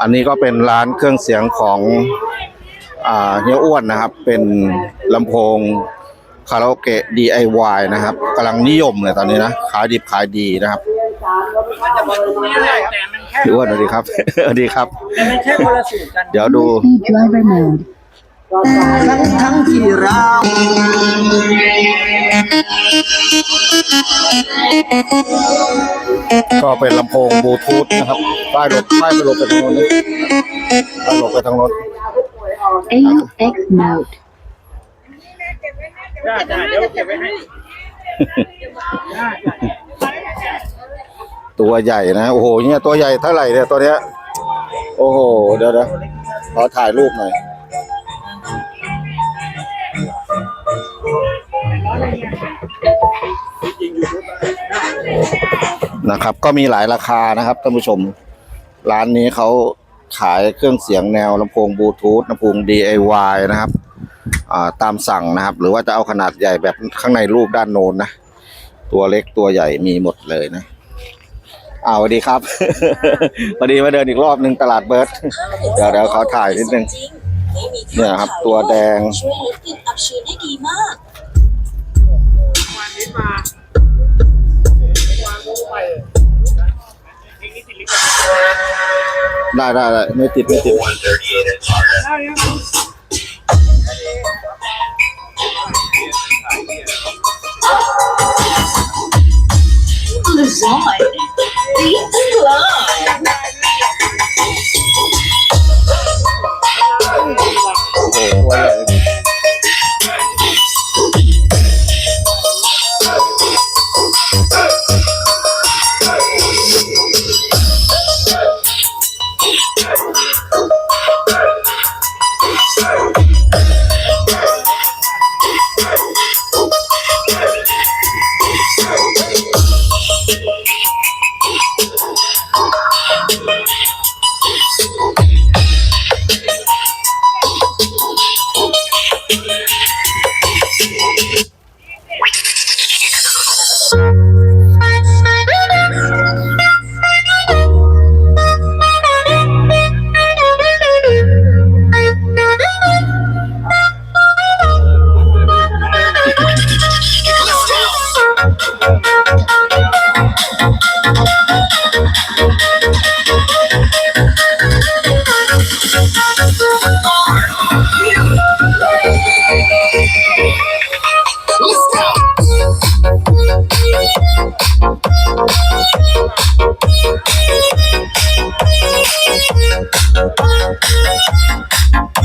อันนี้ก็เป็นร้านเครื่องเสียงของอ่าเฮียอ้วนนะครับ เป็นลำโพงคาราโอเกะ DIY นะครับกำลังนิยมเลยตอนนี้นะขายดิบขายดีนะครับมันจะมาตรงนี้แหละแต่มันแค่พี่อ้วนสวัสดีครับสวัสดีครับแต่มันแค่คนละสูตรกันเดี๋ยวดู USB driver mode. ทั้งทั้งที่เรา ก็เป็นลำโพงบลูทูธนะครับป้ายรถป้ายไปหลบไปทางโน้นนี่ป้ายหลบไปทางโน้น AUX mode. ได้ได้เดี๋ยวเก็บไว้ให้ตัวใหญ่นะ โอ้โหเนี่ยตัวใหญ่เท่าไหร่เนี่ยตัวเนี้ย โอ้โห เดี๋ยวเดี๋ยวขอถ่ายรูปหน่อย นะครับ ก็มีหลายราคานะครับท่านผู้ชม ร้านนี้เขาขายเครื่องเสียงแนวลำโพงบลูทูธลำโพง DIY นะครับตามสั่งนะครับ หรือว่าจะเอาขนาดใหญ่แบบข้างในรูปด้านโน้นนะ ตัวเล็กตัวใหญ่มีหมดเลยนะเอาสวัสดีครับพอดีมาเดินอีกรอบหนึ่งตลาดเบิร์ดเดี๋ยวเดี๋ยวขอถ่ายนิดนึงเนี่ยครับ ตัวแดงช่วยลดกลิ่นอับชื้นได้ดีมาก ได้ได้ได้ไม่ติดไม่ติดได้ยั Thank you.